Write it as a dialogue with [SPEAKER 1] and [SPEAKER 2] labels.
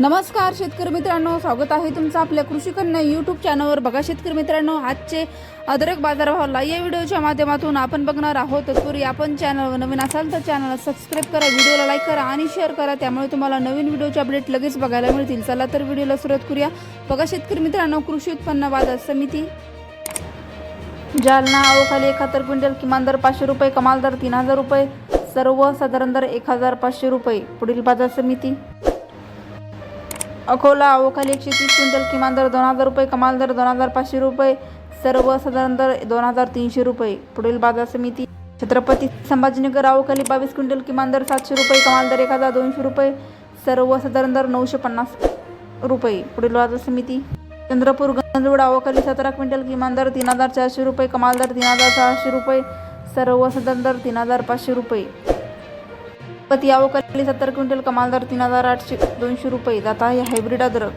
[SPEAKER 1] नमस्कार शेतकरी मित्रांनो. स्वागत आहे तुमचं आपल्या कृषी कन्या यूट्यूब चॅनलवर बघा शेतकरी मित्रांनो आजचे अदरक बाजारभावाला या व्हिडिओच्या माध्यमातून आपण बघणार आहोत. तत्पूर्वी आपण चॅनलवर नवीन असाल तर चॅनलला सबस्क्राईब करा व्हिडिओला लाईक करा आणि शेअर करा. त्यामुळे तुम्हाला नवीन व्हिडिओचे अपडेट लगेच बघायला मिळतील. चला तर व्हिडिओला सुरुवात करूया. बघा शेतकरी मित्रांनो कृषी उत्पन्न बाजार समिती. जालना अवखाली एकाहत्तर क्विंटल किमान दर पाचशे रुपये कमाल दर तीन हजार रुपये सर्व साधारण दर एक हजार पाचशे रुपये. पुढील बाजार समिती. अकोला अवोखाली एकशे तीस क्विंटल किमान दर दोन हजार रुपये कमाल दर दोन हजार पाचशे रुपये सर्वसाधारण दर दोन हजार तीनशे रुपये. पुढील बाजार समिती छत्रपती संभाजीनगर अवखाली बावीस क्विंटल किमान दर सातशे रुपये कमाल दर एक हजार दोनशे रुपये सर्वसाधारण दर नऊशे पन्नास रुपये. पुढील बाजार समिती चंद्रपूर गंजवड अवोखाली सतरा क्विंटल किमान दर तीन हजार चारशे रुपये कमाल दर तीन हजार सहाशे रुपये सर्वसाधारण दर तीन हजार पाचशे रुपये. पती आवकाली सत्तर क्विंटल कमाल दर तीन हजार आठशे दोनशे रुपये. जाता आहे हायब्रिड अद्रक.